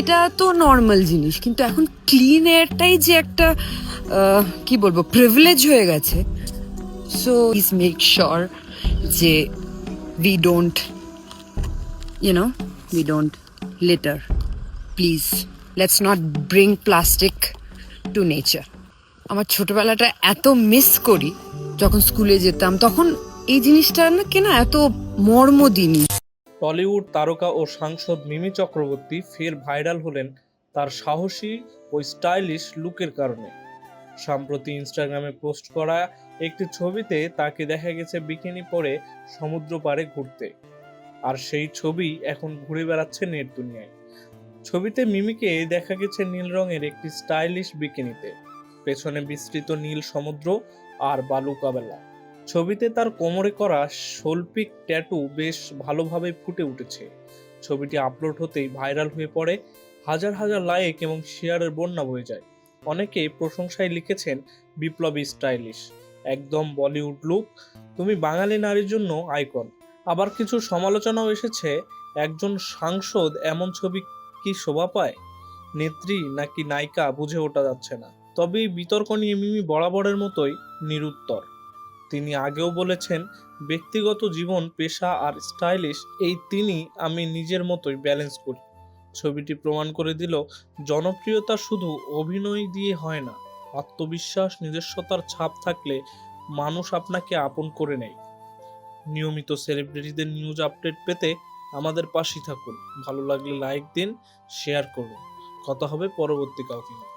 এটা তো নর্মাল জিনিস, কিন্তু এখন ক্লিন এয়ারটাই যে একটা কি বলব প্রিভিলেজ হয়ে গেছে। সো প্লিজ মেক শিওর যে we don't you know we don't litter please let's not bring plastic to nature আমার ছোটবেলাটা এত মিস করি, যখন স্কুলে যেতাম, তখন এই জিনিসটা না কেনা এত মর্ম দিনই টলিউড তারকা ও সাংসদ মিমি চক্রবর্তী ফের ভাইরাল হলেন তার সাহসী ও স্টাইলিশ লুকের কারণে। সম্প্রতি ইনস্টাগ্রামে পোস্ট করা একটি ছবিতে তাকে দেখা গেছে বিকিনি পরে সমুদ্র পাড়ে ঘুরতে। আর সেই ছবি এখন ঘুরে বেড়াচ্ছে নেট দুনিয়ায়। ছবিতে মিমিকে দেখা গেছে নীল রঙের একটি স্টাইলিশ বিকিনিতে। পেছনে বিস্তৃত নীল সমুদ্র আর বালুকাবেলা ছবিতে তার কোমরে করা শৈল্পিক ট্যাটু বেশ ভালোভাবে ফুটে উঠেছে। ছবিটি আপলোড হতেই ভাইরাল হয়ে পড়ে, হাজার হাজার লাইক এবং শেয়ারের বন্যা বয়ে যায়। অনেকে প্রশংসায় লিখেছেন, বিপ্লবী স্টাইলিশ, একদম বলিউড লুক, তুমি বাঙালি নারীর জন্য আইকন। আবার কিছু সমালোচনাও এসেছে, একজন সাংসদ এমন ছবি কি শোভা পায়? নেত্রী নাকি নায়িকা বুঝে ওঠা যাচ্ছে না। তবে এই বিতর্ক নিয়ে মিমি বরাবরের মতোই নিরুত্তর। তিনি আগেও বলেছেন, ব্যক্তিগত জীবন, পেশা আর স্টাইলিশ, এই তিনি আমি নিজের মতোই ব্যালেন্স করি। ছবিটি প্রমাণ করে দিল, জনপ্রিয়তা শুধু অভিনয় দিয়ে হয় না, আত্মবিশ্বাস, নিজস্বতার ছাপ থাকলে মানুষ আপনাকে আপন করে নেয়। নিয়মিত সেলিব্রিটিদের নিউজ আপডেট পেতে আমাদের পাশেই থাকুন। ভালো লাগলে লাইক দিন, শেয়ার করুন। কথা হবে পরবর্তী কাউকে।